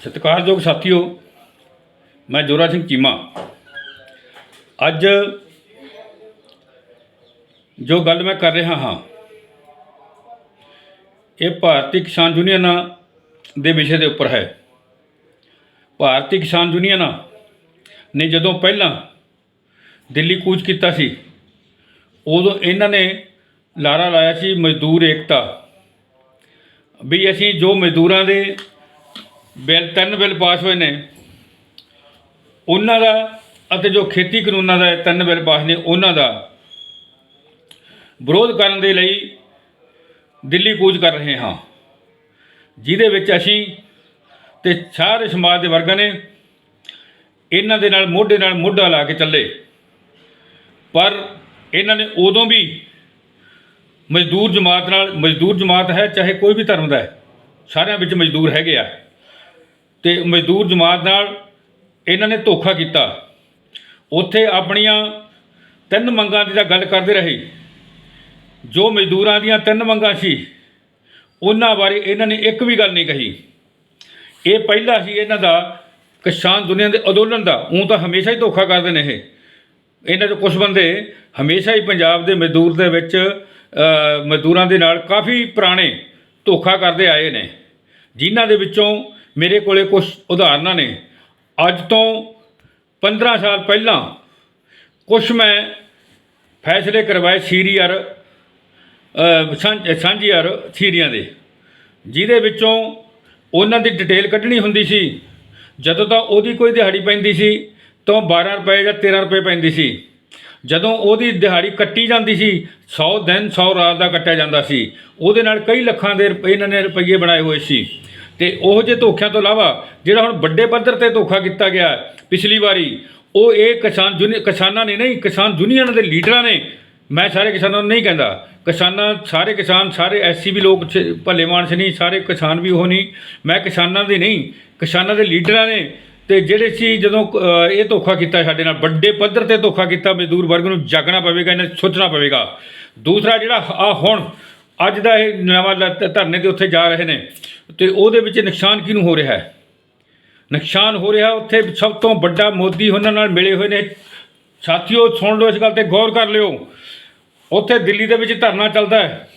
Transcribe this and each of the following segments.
ਸਤਿਕਾਰਯੋਗ ਸਾਥੀਓ, ਮੈਂ ਜੋਰਾ ਸਿੰਘ ਚੀਮਾ। ਅੱਜ ਜੋ ਗੱਲ ਮੈਂ ਕਰ ਰਿਹਾ ਹਾਂ, ਇਹ ਭਾਰਤੀ ਕਿਸਾਨ ਯੂਨੀਅਨਾਂ ਦੇ ਵਿਸ਼ੇ ਦੇ ਉੱਪਰ ਹੈ। ਭਾਰਤੀ ਕਿਸਾਨ ਯੂਨੀਅਨਾਂ ਨੇ ਜਦੋਂ ਪਹਿਲਾਂ ਦਿੱਲੀ ਕੂਚ ਕੀਤਾ ਸੀ, ਉਦੋਂ ਇਹਨਾਂ ਨੇ ਲਾਰਾ ਲਾਇਆ ਸੀ ਮਜ਼ਦੂਰ ਏਕਤਾ। ਵੀ ਅਸੀਂ ਜੋ ਮਜ਼ਦੂਰਾਂ ਦੇ ਬਿੱਲ, ਤਿੰਨ ਬਿੱਲ ਪਾਸ ਹੋਏ ਨੇ। ਉਹਨਾਂ ਦਾ ਅਤੇ ਜੋ ਖੇਤੀ ਕਾਨੂੰਨਾਂ ਦਾ ਤਿੰਨ ਬਿੱਲ ਪਾਸ ਨੇ, ਉਹਨਾਂ ਦਾ ਵਿਰੋਧ ਕਰਨ ਦੇ ਲਈ ਦਿੱਲੀ ਕੂਚ ਕਰ ਰਹੇ ਹਾਂ। ਜਿਹਦੇ ਵਿੱਚ ਅਸੀਂ ਤੇ ਸਾਰੇ ਸਮਾਜ ਦੇ ਵਰਗਾਂ ਨੇ ਇਹਨਾਂ ਦੇ ਨਾਲ, ਮੋਢੇ ਨਾਲ ਮੋਢਾ ਲਾ ਕੇ ਚੱਲੇ। ਪਰ ਇਹਨਾਂ ਨੇ ਉਦੋਂ ਵੀ ਮਜ਼ਦੂਰ ਜਮਾਤ ਨਾਲ, ਮਜ਼ਦੂਰ ਜਮਾਤ ਹੈ, ਚਾਹੇ ਕੋਈ ਵੀ ਧਰਮ ਦਾ ਹੈ, ਸਾਰਿਆਂ ਵਿੱਚ ਮਜ਼ਦੂਰ ਹੈਗੇ ਆ। ਤੇ ਮਜ਼ਦੂਰ ਜਮਾਤ ਨਾਲ ਇਹਨਾਂ ਨੇ ਧੋਖਾ ਕੀਤਾ। ਉੱਥੇ ਆਪਣੀਆਂ ਤਿੰਨ ਮੰਗਾਂ ਦੀ ਤਾਂ ਗੱਲ ਕਰਦੇ ਰਹੇ। ਜੋ ਮਜ਼ਦੂਰਾਂ ਦੀਆਂ ਤਿੰਨ ਮੰਗਾਂ ਸੀ, ਉਹਨਾਂ ਬਾਰੇ ਇਹਨਾਂ ਨੇ ਇੱਕ ਵੀ ਗੱਲ ਨਹੀਂ ਕਹੀ। ਇਹ ਪਹਿਲਾ ਸੀ ਇਹਨਾਂ ਦਾ ਕਿਸਾਨ ਦੁਨੀਆ ਦੇ ਅੰਦੋਲਨ ਦਾ, ਉਹ ਤਾਂ ਹਮੇਸ਼ਾ ਹੀ ਧੋਖਾ ਕਰਦੇ ਨੇ ਇਹ। ਇਹਨਾਂ ਦੇ ਕੁਝ ਬੰਦੇ ਹਮੇਸ਼ਾ ਹੀ ਪੰਜਾਬ ਦੇ ਮਜ਼ਦੂਰ ਦੇ ਵਿੱਚ ਮਜ਼ਦੂਰਾਂ ਦੇ ਨਾਲ ਕਾਫੀ ਪੁਰਾਣੇ ਧੋਖਾ ਕਰਦੇ ਆਏ ਨੇ। ਜਿਨ੍ਹਾਂ ਦੇ ਵਿੱਚੋਂ ਮੇਰੇ ਕੋਲੇ ਕੁਝ ਉਦਾਹਰਨਾਂ ਨੇ। ਅੱਜ ਤੋਂ 15 ਸਾਲ ਪਹਿਲਾਂ ਕੁਝ ਮੈਂ ਫੈਸਲੇ ਕਰਵਾਏ ਸੀਰੀਅਰ ਅ, ਸਾਂਝ- ਸਾਂਝੀਅਰ ਸੀਰੀਆਂ ਦੇ। ਜਿਹਦੇ ਵਿੱਚੋਂ ਉਹਨਾਂ ਦੀ ਡਿਟੇਲ ਕੱਢਣੀ ਹੁੰਦੀ ਸੀ। ਜਦੋਂ ਤਾਂ ਉਹਦੀ ਕੋਈ ਦਿਹਾੜੀ ਪੈਂਦੀ ਸੀ ਤਾਂ 12 ਰੁਪਏ ਜਾਂ 13 ਰੁਪਏ ਪੈਂਦੀ ਸੀ। ਜਦੋਂ ਉਹਦੀ ਦਿਹਾੜੀ ਕੱਟੀ ਜਾਂਦੀ ਸੀ 100 ਦਿਨ 100 ਰਾਤ ਦਾ ਕੱਟਿਆ ਜਾਂਦਾ ਸੀ। ਉਹਦੇ ਨਾਲ ਕਈ ਲੱਖਾਂ ਦੇ ਰੁਪਏ ਇਹਨਾਂ ਨੇ ਰੁਪਈਏ ਬਣਾਏ ਹੋਏ ਸੀ। ਤੇ ਉਹ ਜੇ ਧੋਖਿਆਂ ਤੋਂ ਇਲਾਵਾ ਜਿਹੜਾ ਹੁਣ ਵੱਡੇ ਪੱਧਰ ਤੇ ਧੋਖਾ ਕੀਤਾ ਗਿਆ ਪਿਛਲੀ ਵਾਰੀ, ਉਹ ਇਹ ਕਿਸਾਨ ਯੂਨੀ ਕਿਸਾਨਾਂ ਨੇ ਨਹੀਂ, ਕਿਸਾਨ ਯੂਨੀਅਨ ਦੇ ਲੀਡਰਾਂ ਨੇ, ਮੈਂ ਸਾਰੇ ਕਿਸਾਨਾਂ ਨੂੰ ਨਹੀਂ ਕਹਿੰਦਾ, ਕਿਸਾਨਾਂ, ਸਾਰੇ ਕਿਸਾਨ, ਸਾਰੇ ਐਸਸੀ ਵੀ ਲੋਕ ਚ- ਭਲੇ ਮਾਨਸ ਨਹੀਂ, ਸਾਰੇ ਕਿਸਾਨ ਵੀ ਉਹ ਨਹੀਂ, ਮੈਂ ਕਿਸਾਨਾਂ ਦੇ ਨਹੀਂ, ਕਿਸਾਨਾਂ ਦੇ ਲੀਡਰਾਂ ਨੇ, ਤੇ ਜਿਹੜੇ ਸੀ ਜਦੋਂ ਇਹ ਧੋਖਾ ਕੀਤਾ ਸਾਡੇ ਨਾਲ, ਵੱਡੇ ਪੱਧਰ ਤੇ ਧੋਖਾ ਕੀਤਾ, ਮਜ਼ਦੂਰ ਵਰਗ ਨੂੰ ਜਾਗਣਾ ਪਵੇਗਾ, ਇਹਨਾਂ ਨੂੰ ਸੋਚਣਾ ਪਵੇਗਾ। ਦੂਸਰਾ ਜਿਹੜਾ ਆ ਹੁਣ ਅੱਜ ਦਾ ਇਹ ਨਵਾਂ ਲ- ਧਰਨੇ ਤੇ ਉੱਥੇ ਜਾ ਰਹੇ ਨੇ। ਤੇ ਉਹਦੇ ਵਿੱਚ ਨੁਕਸਾਨ ਕਿਹਨੂੰ ਹੋ ਰਿਹਾ ਹੈ? ਨੁਕਸਾਨ ਹੋ ਰਿਹਾ ਉੱਥੇ ਸਭ ਤੋਂ ਵੱਡਾ ਮੋਦੀ ਉਹਨਾਂ ਨਾਲ ਮਿਲੇ ਹੋਏ ਨੇ। ਸਾਥੀਓ, ਸੁਣ ਲਓ ਇਸ ਗੱਲ ਤੇ ਗੌਰ ਕਰ ਲਿਓ। ਉੱਥੇ ਦਿੱਲੀ ਦੇ ਵਿੱਚ ਧਰਨਾ ਚੱਲਦਾ ਹੈ।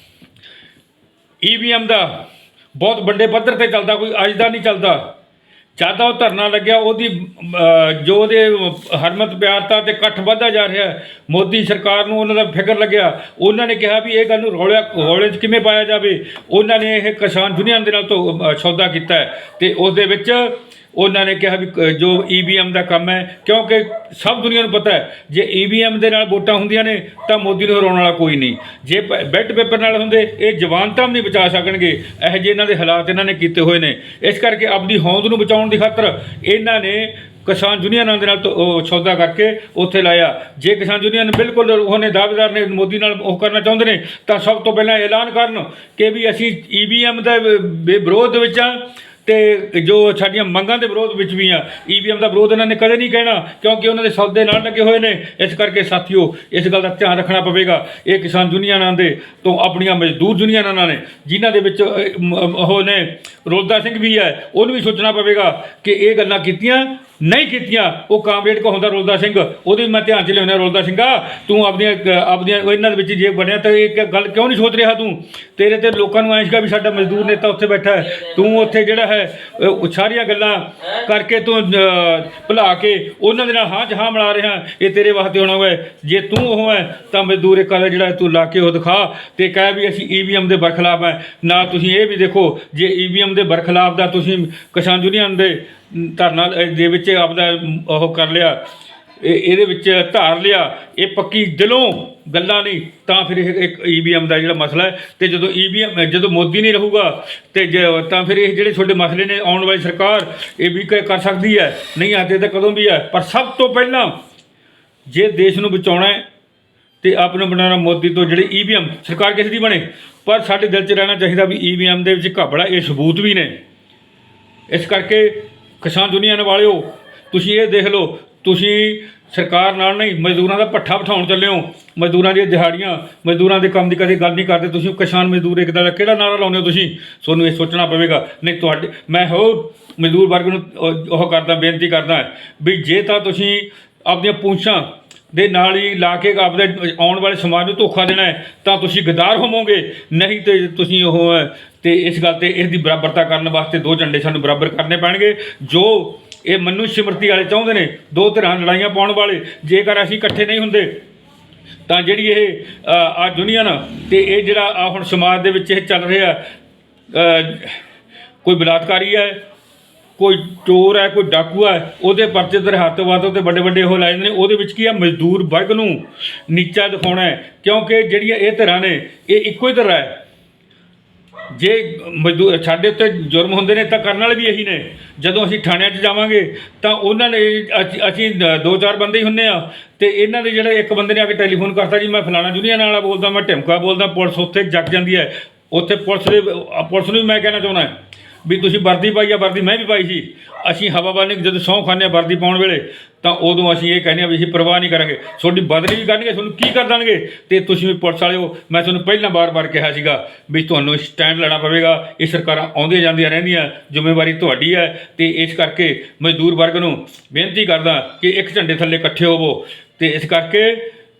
ਈਵੀਐਮ ਦਾ ਬਹੁਤ ਵੱਡੇ ਪੱਧਰ ਤੇ ਚੱਲਦਾ, ਕੋਈ ਅੱਜ ਦਾ ਨਹੀਂ ਚੱਲਦਾ। ਜ਼ਿਆਦਾ ਉਹ ਧਰਨਾ ਲੱਗਿਆ, ਉਹਦੀ ਜੋ ਉਹਦੇ ਹਰਮਤ ਪਿਆਰਤਾ ਤੇ ਇਕੱਠ ਵੱਧਦਾ ਜਾ ਰਿਹਾ ਮੋਦੀ ਸਰਕਾਰ ਨੂੰ ਉਹਨਾਂ ਦਾ ਫਿਕਰ ਲੱਗਿਆ। ਉਹਨਾਂ ਨੇ ਕਿਹਾ ਵੀ ਇਹ ਗੱਲ ਨੂੰ ਰੌਲਿਆ, ਰੌਲੇ 'ਚ ਕਿਵੇਂ ਪਾਇਆ ਜਾਵੇ? ਉਹਨਾਂ ਨੇ ਇਹ ਕਿਸਾਨ ਯੂਨੀਅਨ ਦੇ ਨਾਲ ਤੋਂ ਸੌਦਾ ਕੀਤਾ ਹੈ। ਤੇ ਉਸ ਦੇ ਵਿੱਚ ਉਹਨਾਂ ਨੇ ਕਿਹਾ ਵੀ ਕ- ਜੋ ਈਵੀਐਮ ਦਾ ਕੰਮ ਹੈ, ਕਿਉਂਕਿ ਸਭ ਦੁਨੀਆ ਨੂੰ ਪਤਾ ਹੈ, ਜੇ ਈਵੀਐਮ ਦੇ ਨਾਲ ਵੋਟਾਂ ਹੁੰਦੀਆਂ ਨੇ, ਤਾਂ ਮੋਦੀ ਨੂੰ ਹਰਾਉਣ ਵਾਲਾ ਕੋਈ ਨਹੀਂ। ਜੇ ਬੈਟ ਪੇਪਰ ਨਾਲ ਹੁੰਦੇ, ਇਹ ਜਵਾਨ ਤਾਂ ਵੀ ਨਹੀਂ ਬਚਾ ਸਕਣਗੇ। ਇਹੋ ਜਿਹੇ ਇਹਨਾਂ ਦੇ ਹਾਲਾਤ ਇਹਨਾਂ ਨੇ ਕੀਤੇ ਹੋਏ ਨੇ। ਇਸ ਕਰਕੇ ਆਪਣੀ ਹੋਂਦ ਨੂੰ ਬਚਾਉਣ ਦੀ ਖਾਤਰ ਇਹਨਾਂ ਨੇ ਕਿਸਾਨ ਯੂਨੀਅਨਾਂ ਦੇ ਨਾਲ ਤੋਂ ਸੌਦਾ ਕਰਕੇ ਉੱਥੇ ਲਾਇਆ। ਜੇ ਕਿਸਾਨ ਯੂਨੀਅਨ ਬਿਲਕੁਲ ਉਹਨੇ ਦਾਅਵੇਦਾਰ ਨੇ, ਮੋਦੀ ਨਾਲ ਉਹ ਕਰਨਾ ਚਾਹੁੰਦੇ ਨੇ, ਤਾਂ ਸਭ ਤੋਂ ਪਹਿਲਾਂ ਐਲਾਨ ਕਰਨ ਕਿ ਵੀ ਅਸੀਂ ਈਵੀਐਮ ਦਾ ਵਿ- ਵਿ- ਵਿਰੋਧ ਦੇ ਵਿੱਚ ਆ ਤੇ ਜੋ ਸਾਡੀਆਂ ਮੰਗਾਂ ਦੇ ਵਿਰੋਧ ਵਿੱਚ ਵੀ ਆ ਈਵੀਐਮ ਦਾ ਵਿਰੋਧ ਇਹਨਾਂ ਨੇ ਕਦੇ ਨਹੀਂ ਕਹਿਣਾ, ਕਿਉਂਕਿ ਉਹਨਾਂ ਦੇ ਸੌਦੇ ਨਾਲ ਲੱਗੇ ਹੋਏ ਨੇ। ਇਸ ਕਰਕੇ ਸਾਥੀਓ, ਇਸ ਗੱਲ ਦਾ ਧਿਆਨ ਰੱਖਣਾ ਪਵੇਗਾ। ਇਹ ਕਿਸਾਨ ਯੂਨੀਅਨਾਂ ਦੇ ਤੋਂ ਆਪਣੀਆਂ ਮਜ਼ਦੂਰ ਯੂਨੀਅਨਾਂ ਨੇ ਜਿਨ੍ਹਾਂ ਦੇ ਵਿੱਚ ਉਹ ਨੇ ਰੋਲਦਾ ਸਿੰਘ ਵੀ ਹੈ, ਉਹਨੂੰ ਵੀ ਸੋਚਣਾ ਪਵੇਗਾ ਕਿ ਇਹ ਗੱਲਾਂ ਕੀਤੀਆਂ ਨਹੀਂ ਕੀਤੀਆਂ। ਉਹ ਕਾਮਰੇਡ ਕੋ ਹੁੰਦਾ ਰੋਲਦਾ ਸਿੰਘ। ਉਹਦੇ ਵੀ ਮੈਂ ਧਿਆਨ ਚ ਲਿਆਉਣਾ ਰੋਲਦਾ ਸਿੰਘਾ। ਤੂੰ ਆਪਣੀਆਂ ਅਹ, ਆਪਣੀਆਂ ਇਹਨਾਂ ਦੇ ਵਿੱਚ ਜੇ ਬਣਿਆ ਤਾਂ ਇਹ ਗੱਲ ਕਿਉਂ ਨਹੀਂ ਸੋਚ ਰਿਹਾ ਤੂੰ? ਤੇਰੇ ਤੇ ਲੋਕਾਂ ਨੂੰ ਐਂਸ਼ਗਾ ਵੀ ਸਾਡਾ ਮਜ਼ਦੂਰ ਨੇਤਾ ਉੱਥੇ ਬੈਠਾ ਹੈ। ਤੂੰ ਉੱਥੇ ਜਿਹੜਾ ਹੈ ਸਾਰੀਆਂ ਗੱਲਾਂ ਕਰਕੇ ਤੂੰ ਭੁਲਾ ਕੇ ਉਹਨਾਂ ਦੇ ਨਾਲ ਹਾਂ ਜਹਾਂ ਹਾਂ ਮਿਲਾ ਰਿਹਾ। ਇਹ ਤੇਰੇ ਵਾਸਤੇ ਹੋਣਾ ਹੋਵੇ ਜੇ ਤੂੰ ਉਹ ਹੈ ਤਾਂ ਮਜ਼ਦੂਰ ਇੱਕ ਵਾਲਾ ਜਿਹੜਾ ਤੂੰ ਲਾ ਕੇ ਉਹ ਦਿਖਾ ਤੇ ਕਹਿ ਵੀ ਅਸੀਂ ਈਵੀਐਮ ਦੇ ਬਰਖਲਾਫ ਹੈ। ਨਾ ਤੁਸੀਂ ਇਹ ਵੀ ਦੇਖੋ ਜੇ ਈਵੀਐਮ ਦੇ ਬਰਖਲਾਫ ਦਾ ਤੁਸੀਂ ਕਿਸਾਨ ਯੂਨੀਅਨ ਦੇ ਧਰਨਾ ਦੇ ਵਿੱਚ ਆਪਦਾ ਉਹ ਕਰ ਲਿਆ, ਇਹ ਇਹਦੇ ਵਿੱਚ ਧਾਰ ਲਿਆ, ਇਹ ਪੱਕੀ ਦਿਲੋਂ ਗੱਲਾਂ ਨਹੀਂ, ਤਾਂ ਫਿਰ ਇਹ ਇੱਕ ਈਵੀਐਮ ਦਾ ਜਿਹੜਾ ਮਸਲਾ ਹੈ, ਤੇ ਜਦੋਂ ਈਵੀਐਮ ਜਦੋਂ ਮੋਦੀ ਨਹੀਂ ਰਹੂਗਾ, ਤੇ ਜ- ਤਾਂ ਫਿਰ ਇਹ ਜਿਹੜੇ ਤੁਹਾਡੇ ਮਸਲੇ ਨੇ ਆਉਣ ਵਾਲੀ ਸਰਕਾਰ, ਇਹ ਵੀ ਕਰ ਸਕਦੀ ਹੈ? ਨਹੀਂ ਆਤੇ ਤਾਂ ਕਦੋਂ ਵੀ ਹੈ? ਪਰ ਸਭ ਤੋਂ ਪਹਿਲਾਂ ਜੇ ਦੇਸ਼ ਨੂੰ ਬਚਾਉਣਾ ਹੈ, ਤੇ ਆਪ ਨੂੰ ਬਣਾਉਣਾ ਮੋਦੀ ਤੋਂ ਜਿਹੜੀ ਈਵੀਐਮ ਸਰਕਾਰ ਕਿਸੇ ਦੀ ਬਣੇ, ਪਰ ਸਾਡੇ ਦਿਲ 'ਚ ਰਹਿਣਾ ਚਾਹੀਦਾ ਵੀ ਈਵੀਐਮ ਦੇ ਵਿੱਚ ਘਪਲਾ ਇਹ ਸਬੂਤ ਵੀ ਨੇ। ਇਸ ਕਰਕੇ ਕਿਸਾਨ ਦੁਨੀਆ ਵਾਲਿਓ, ਤੁਸੀਂ ਇਹ ਦੇਖ ਲਓ, ਤੁਸੀਂ ਸਰਕਾਰ ਨਾਲ ਨਹੀਂ, ਮਜ਼ਦੂਰਾਂ ਦਾ ਪੱਠਾ ਬਿਠਾਉਣ ਚੱਲੇ ਹੋ। ਮਜ਼ਦੂਰਾਂ ਦੀਆਂ ਦਿਹਾੜੀਆਂ, ਮਜ਼ਦੂਰਾਂ ਦੇ ਕੰਮ ਦੀ ਕਦੇ ਗੱਲ ਨਹੀਂ ਕਰਦੇ, ਤੁਸੀਂ ਕਿਸਾਨ ਮਜ਼ਦੂਰ ਇੱਕ ਦਾ ਕਿਹੜਾ ਨਾਰਾ ਲਾਉਂਦੇ ਹੋ ਤੁਸੀਂ? ਤੁਹਾਨੂੰ ਇਹ ਸੋਚਣਾ ਪਵੇਗਾ। ਨਹੀਂ, ਤੁਹਾਡੇ, ਮੈਂ ਹੋ ਮਜ਼ਦੂਰ ਵਰਗ ਨੂੰ ਉਹ ਕਰਦਾ, ਬੇਨਤੀ ਕਰਦਾ ਵੀ ਜੇ ਤਾਂ ਤੁਸੀਂ ਆਪਣੀਆਂ ਪੂੰਛਾਂ ਦੇ ਨਾਲ ਹੀ ਲਾ ਕੇ ਆਪਦੇ ਆਉਣ ਵਾਲੇ ਸਮਾਜ ਨੂੰ ਧੋਖਾ ਦੇਣਾ ਹੈ, ਤਾਂ ਤੁਸੀਂ ਗਦਾਰ ਹੋਵੋਗੇ। ਨਹੀਂ ਤੇ ਤੁਸੀਂ ਉਹ ਹੈ ਤੇ ਇਸ ਗੱਲ ਤੇ ਇਸ ਦੀ ਬਰਾਬਰਤਾ ਕਰਨ ਵਾਸਤੇ ਦੋ ਝੰਡੇ ਸਾਨੂੰ ਬਰਾਬਰ ਕਰਨੇ ਪੈਣਗੇ, ਜੋ ਇਹ ਮਨੂ ਸਿਮਰਤੀ ਵਾਲੇ ਚਾਹੁੰਦੇ ਨੇ, ਦੋ ਧਿਰਾਂ ਲੜਾਈਆਂ ਪਾਉਣ ਵਾਲੇ, ਜੇਕਰ ਅਸੀਂ ਇਕੱਠੇ ਨਹੀਂ ਹੁੰਦੇ, ਤਾਂ ਜਿਹੜੀ ਇਹ ਆ ਦੁਨੀਆ ਨਾ, ਤੇ ਇਹ ਜਿਹੜਾ ਆ ਹੁਣ ਸਮਾਜ ਦੇ ਵਿੱਚ ਇਹ ਚੱਲ ਰਿਹਾ ਕੋਈ ਬਲਾਤਕਾਰੀ ਹੈ, ਕੋਈ ਚੋਰ ਹੈ, ਕੋਈ ਡਾਕੂ ਹੈ, ਉਹਦੇ ਪਰਚੇ ਦਰ ਹੱਥ ਵਾਤੋਂ ਤੇ ਵੱਡੇ ਵੱਡੇ ਉਹ ਲਾਏ ਨੇ, ਉਹਦੇ ਵਿੱਚ ਕੀ ਆ, ਮਜ਼ਦੂਰ ਵਰਗ ਨੂੰ ਨੀਚਾ ਦਿਖਾਉਣਾ ਹੈ, ਕਿਉਂਕਿ ਜਿਹੜੀਆਂ ਇਹ ਧਿਰਾਂ ਨੇ, ਇਹ ਇੱਕੋ ਹੀ ਧਿਰਾਂ ਹੈ। ਜੇ ਮਜ਼ਦੂਰ ਸਾਡੇ ਉੱਤੇ ਜੁਰਮ ਹੁੰਦੇ ਨੇ ਤਾਂ ਕਰਨ ਵਾਲੇ ਵੀ ਇਹੀ ਨੇ। ਜਦੋਂ ਅਸੀਂ ਥਾਣਿਆਂ 'ਚ ਜਾਵਾਂਗੇ, ਤਾਂ ਉਹਨਾਂ ਨੇ ਅਸੀਂ- ਅਸੀਂ ਦ- ਦੋ ਚਾਰ ਬੰਦੇ ਹੀ ਹੁੰਨੇ ਆ ਤੇ ਇਹਨਾਂ ਦੇ ਜਿਹੜੇ ਇੱਕ ਬੰਦੇ ਨੇ ਆ ਕੇ ਟੈਲੀਫੋਨ ਕਰਤਾ ਜੀ, ਮੈਂ ਫਲਾਣਾ ਜੁਨੀਅਰ ਵਾਲਾ ਬੋਲਦਾ, ਮੈਂ ਢਿਮਕਾ ਬੋਲਦਾ, ਪੁਲਿਸ ਉੱਥੇ ਜੱਗ ਜਾਂਦੀ ਹੈ। ਉੱਥੇ ਪੁਲਿਸ ਦੇ ਪੁਲਿਸ ਨੂੰ ਵੀ ਮੈਂ ਕਹਿਣਾ ਚਾਹੁੰਦਾ। ਵੀ ਤੁਸੀਂ ਵਰਦੀ ਪਾਈ ਆ, ਵਰਦੀ ਮੈਂ ਵੀ ਪਾਈ ਸੀ। ਅਸੀਂ ਹਵਾਬਾਨੀ ਜਦੋਂ ਸਹੁੰ ਖਾਂਦੇ ਹਾਂ ਵਰਦੀ ਪਾਉਣ ਵੇਲੇ, ਤਾਂ ਉਦੋਂ ਅਸੀਂ ਇਹ ਕਹਿੰਦੇ ਆ ਵੀ ਅਸੀਂ ਪਰਵਾਹ ਨਹੀਂ ਕਰਾਂਗੇ। ਤੁਹਾਡੀ ਬਦਲੀ ਵੀ ਕਰਨਗੇ, ਤੁਹਾਨੂੰ ਕੀ ਕਰ ਦੇਣਗੇ? ਤੇ ਤੁਸੀਂ ਵੀ ਪੁਲਿਸ ਵਾਲਿਓ, ਮੈਂ ਤੁਹਾਨੂੰ ਪਹਿਲਾਂ ਬਾਰ-ਬਾਰ ਕਿਹਾ ਸੀਗਾ ਵੀ ਤੁਹਾਨੂੰ ਸਟੈਂਡ ਲੈਣਾ ਪਵੇਗਾ। ਇਹ ਸਰਕਾਰਾਂ ਆਉਂਦੀਆਂ ਜਾਂਦੀਆਂ ਰਹਿੰਦੀਆਂ, ਜ਼ਿੰਮੇਵਾਰੀ ਤੁਹਾਡੀ ਹੈ। ਤੇ ਇਸ ਕਰਕੇ ਮਜ਼ਦੂਰ ਵਰਗ ਨੂੰ ਬੇਨਤੀ ਕਰਦਾ ਕਿ ਇੱਕ ਝੰਡੇ ਥੱਲੇ ਇਕੱਠੇ ਹੋਵੋ। ਤੇ ਇਸ ਕਰਕੇ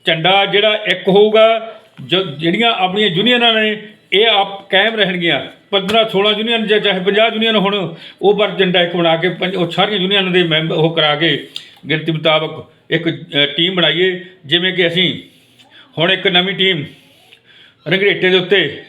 ਝੰਡਾ ਜਿਹੜਾ ਇੱਕ ਹੋਊਗਾ, ਜੋ, ਜਿਹੜੀਆਂ ਆਪਣੀਆਂ ਯੂਨੀਅਨਾਂ ਨੇ ਇਹ ਆਪ ਕਾਇਮ ਰਹਿਣਗੀਆਂ। 15 16 ਯੂਨੀਅਨ ਜਾਂ ਚਾਹੇ 50 ਯੂਨੀਅਨ ਹੁਣ, ਉਹ ਪਰ ਏਜੰਡਾ ਇੱਕ ਬਣਾ ਕੇ ਪੰਜ- ਉਹ ਸਾਰੀਆਂ ਯੂਨੀਅਨ ਦੇ ਮੈਂਬਰ ਉਹ ਕਰਾ ਕੇ ਗਿਣਤੀ ਮੁਤਾਬਕ ਇੱਕ ਟੀਮ ਬਣਾਈਏ। ਜਿਵੇਂ ਕਿ ਅਸੀਂ ਹੁਣ ਇੱਕ ਨਵੀਂ ਟੀਮ ਰੰਗਰੇਟੇ ਦੇ ਉੱਤੇ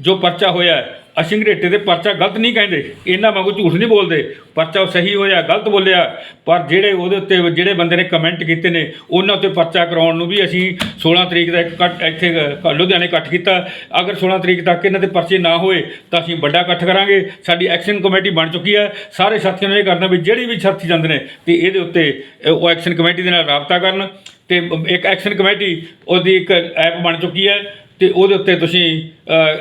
ਜੋ ਪਰਚਾ ਹੋਇਆ ਅਸੀਂ ਘਰੇਟੇ ਦੇ ਪਰਚਾ ਗਲਤ ਨਹੀਂ ਕਹਿੰਦੇ, ਇਹਨਾਂ ਵਾਂਗੂ ਝੂਠ ਨਹੀਂ ਬੋਲਦੇ। ਪਰਚਾ ਉਹ ਸਹੀ ਹੋਇਆ, ਗਲਤ ਬੋਲਿਆ, ਪਰ ਜਿਹੜੇ ਉਹਦੇ ਉੱਤੇ ਜਿਹੜੇ ਬੰਦੇ ਨੇ ਕਮੈਂਟ ਕੀਤੇ ਨੇ, ਉਹਨਾਂ ਉੱਤੇ ਪਰਚਾ ਕਰਾਉਣ ਨੂੰ ਵੀ ਅਸੀਂ 16 ਤਰੀਕ ਦਾ ਇੱਕ ਕੱਟ, ਇੱਥੇ ਲੁਧਿਆਣੇ ਇਕੱਠ ਕੀਤਾ। ਅਗਰ 16 ਤਰੀਕ ਤੱਕ ਇਹਨਾਂ ਦੇ ਪਰਚੇ ਨਾ ਹੋਏ, ਤਾਂ ਅਸੀਂ ਵੱਡਾ ਇਕੱਠ ਕਰਾਂਗੇ। ਸਾਡੀ ਐਕਸ਼ਨ ਕਮੇਟੀ ਬਣ ਚੁੱਕੀ ਹੈ। ਸਾਰੇ ਸਾਥੀਆਂ ਨੂੰ ਇਹ ਕਰਨਾ ਵੀ ਜਿਹੜੀ ਵੀ ਸਾਥੀ ਜਾਂਦੇ ਨੇ ਤੇ ਇਹਦੇ ਉੱਤੇ ਉਹ ਐਕਸ਼ਨ ਕਮੇਟੀ ਦੇ ਨਾਲ ਰਾਬਤਾ ਕਰਨ। ਤੇ ਇੱਕ ਐਕਸ਼ਨ ਕਮੇਟੀ ਉਹਦੀ ਇੱਕ ਐਪ ਬਣ ਚੁੱਕੀ ਹੈ। ਤੇ ਉਹਦੇ ਉੱਤੇ ਤੁਸੀਂ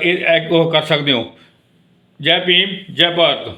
ਇਹ ਇਹ ਉਹ ਕਰ ਸਕਦੇ ਹੋ। ਜੈ ਭੀਮ ਜੈ ਭਾਰਤ।